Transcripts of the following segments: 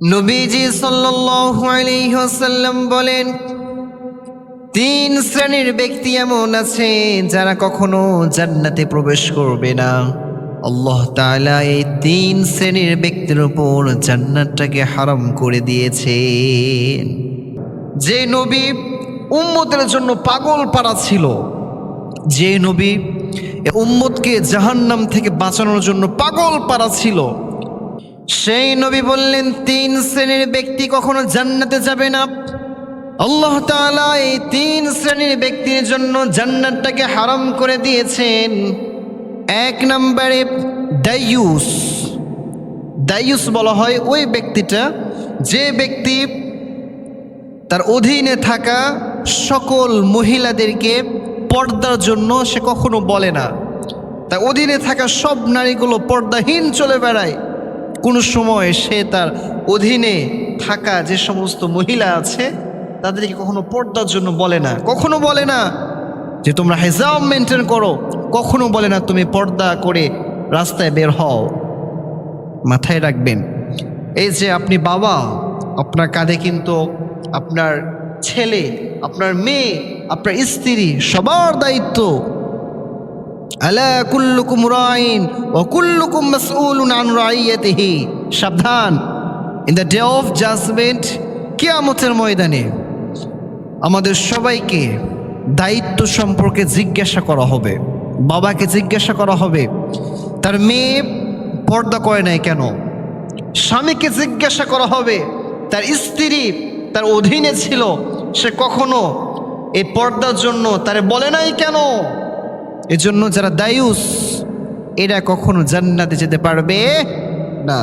নবীজি সাল্লাল্লাহু আলাইহি বলেন, তিন শ্রেণির ব্যক্তি এমন আছে যারা কখনো জান্নাতে প্রবেশ করবে না। আল্লাহ তাআলা এই তিন শ্রেণির ব্যক্তির উপর জান্নাতটাকে হারাম করে দিয়েছেন। যে নবী উম্মতের জন্য পাগল পাড়া ছিল, যে নবী উম্মতকে জাহান্নাম থেকে বাঁচানোর জন্য পাগল পাড়া ছিল সেই নবী বললেন, তিন শ্রেণির ব্যক্তি কখনো জান্নাতে যাবে না। আল্লাহ তাআলা এই তিন শ্রেণির ব্যক্তির জন্য জান্নাতটাকে হারাম করে দিয়েছেন। এক নম্বরে দায়ুস। দায়ুস বলা হয় ওই ব্যক্তিটা যে ব্যক্তি তার অধীনে থাকা সকল মহিলাদেরকে পর্দার জন্য সে কখনো বলে না। তার অধীনে থাকা সব নারীগুলো পর্দাহীন চলে বেড়ায়। কোনো সময় সে তার অধীনে থাকা যে সমস্ত মহিলা আছে, তাদেরকে কখনো পর্দার জন্য বলে না। কখনো বলে না যে তোমরা হেজাব মেনটেন করো। কখনো বলে না তুমি পর্দা করে রাস্তায় বের হও। মাথায় রাখবেন, এই যে আপনি বাবা, আপনার কাঁধে কিন্তু আপনার ছেলে, আপনার মেয়ে, আপনার স্ত্রী, সবার দায়িত্ব আলা কুল্লুকুম রাইন ও কুল্লুকুম মাসউলুন আন রাইয়াতিহি। সাবধান। In the day of judgement কিয়ামতের ময়দানে আমাদের সবাইকে দায়িত্ব সম্পর্কে জিজ্ঞাসা করা হবে। বাবাকে জিজ্ঞাসা করা হবে। তার মেয়ে পর্দা করে নাই কেন? স্বামীকে জিজ্ঞাসা করা হবে। তার স্ত্রী তার অধীনে ছিল। সে কখনো এই পর্দার জন্য তারে বলে নাই কেন? এজন্য যারা দায়ুস, এরা কখনো জান্নাতে যেতে পারবে না।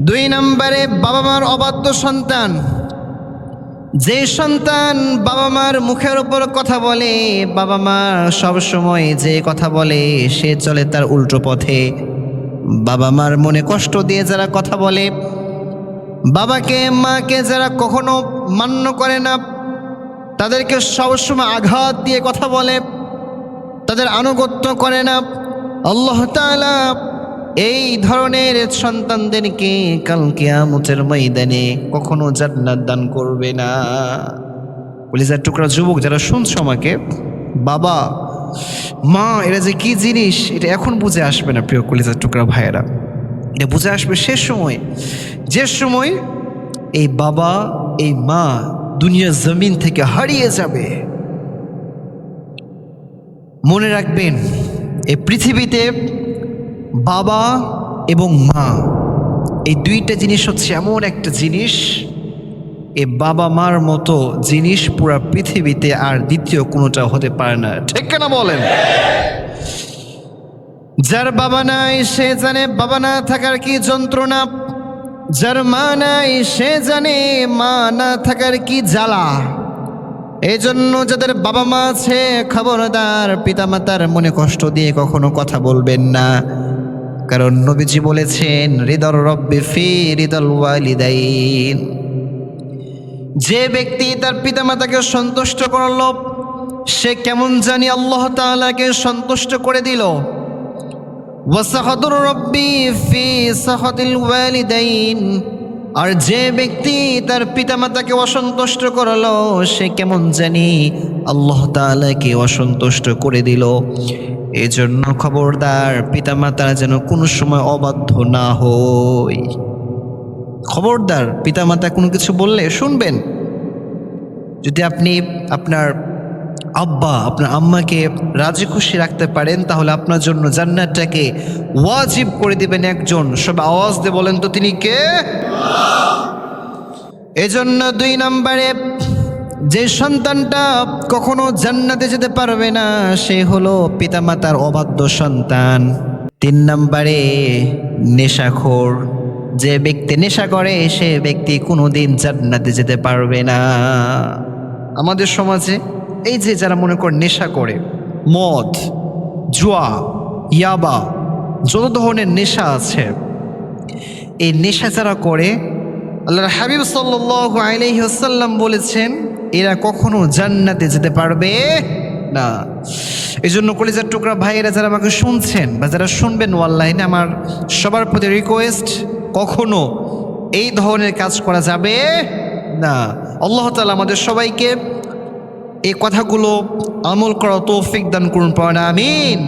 দুই নম্বরে বাবা মার অবাধ্য সন্তান। যে সন্তান বাবা মার মুখের উপর কথা বলে, বাবা মা সব সময় যে কথা বলে, সে চলে তার উল্টো পথে। বাবা মার মনে কষ্ট দিয়ে যারা কথা বলে, বাবাকে, মাকে যারা কখনো মান্য করে না, তাদেরকে সবসময় আঘাত দিয়ে কথা বলে। তাদের আনুগত্য করে না। আল্লাহ এই ধরনের সন্তানদেরকে কাল কিয়ামতের ময়দানে কখনো জান্নাত দান করবে না। কলিজার টুকরা যুবক যারা শুনছো আমাকে, বাবা, মা, এরা যে কি জিনিস, এটা এখন বুঝে আসবে না প্রিয় কলিজার টুকরা ভাইয়েরা। এটা বুঝে আসবে সে সময়, যে সময় এই বাবা, এই মা দুনিয়ার জমিন থেকে হারিয়ে যাবে। মনে রাখবেন এই পৃথিবীতে বাবা এবং মা, এই দুইটা জিনিস হচ্ছে এমন একটা জিনিস, এ বাবা মার মতো জিনিস পুরা পৃথিবীতে আর দ্বিতীয় কোনোটা হতে পারে না। ঠিক কেনা বলেন? যার বাবা নাই, সে জানে বাবা না থাকার কি যন্ত্রণা। যার মা নাই, সে জানে মা না থাকার কি জ্বালা। এই জন্য যাদের বাবা মা আছে, খবরদার, পিতামাতার মনে কষ্ট দিয়ে কখনো কথা বলবেন না। কারণ নবীজি বলেছেন হৃদর রব্বে ফি হৃদল ওয়ালিদাইন। যে ব্যক্তি তার পিতামাতাকে সন্তুষ্ট করল সে কেমন জানি আল্লাহ তাআলাকে সন্তুষ্ট করে দিল। ওয়াসাহাদুর রব্বি ফি সাহাদিল ওয়ালিদাইন। আর যে ব্যক্তি তার পিতামাতাকে অসন্তুষ্ট করল, সে কেমন জানি আল্লাহ তাআলাকে অসন্তুষ্ট করে দিল। এজন্য খবরদার পিতামাতারা যেন কোনো সময় অবাধ্য না হই খবরদার পিতামাতা কোনো কিছু বললে শুনবেন? যদি আপনি আপনার আব্বা, আপনার আম্মাকে রাজি খুশি রাখতে পারেন, তাহলে আপনার জন্য জান্নাতটাকে ওয়াজিব করে দিবেন একজন। সব আওয়াজ দিয়ে বলেন তো, তিনি কে? এজন্য দুই নম্বরে, যে সন্তানটা কখনো জান্নাতে যেতে পারবে না, সে হলো পিতামাতার অবাধ্য সন্তান। তিন নম্বরে, নেশাখোর। যে ব্যক্তি নেশা করে, সে ব্যক্তি কোনোদিন জান্নাতে যেতে পারবে না। আমাদের সমাজে এই যে যারা মনে কর নেশা করে, মদ, জুয়া, ইয়াবা, যত ধরনের নেশা আছে, এই নেশা যারা করে আল্লাহ হাবিব আলাইহি ওয়াসাল্লাম বলেছেন, এরা কখনো জান্নাতে যেতে পারবে না। এই জন্য কলিজার টুকরা ভাইয়েরা যারা আমাকে শুনছেন বা যারা শুনবেন ওয়াল্লাহিনে আমার সবার প্রতি রিকোয়েস্ট কখনো এই ধরনের কাজ করা যাবে না। আল্লাহ তালা আমাদের সবাইকে এই কথাগুলো আমল করা তৌফিক দান করুন পাওয়া আমিন।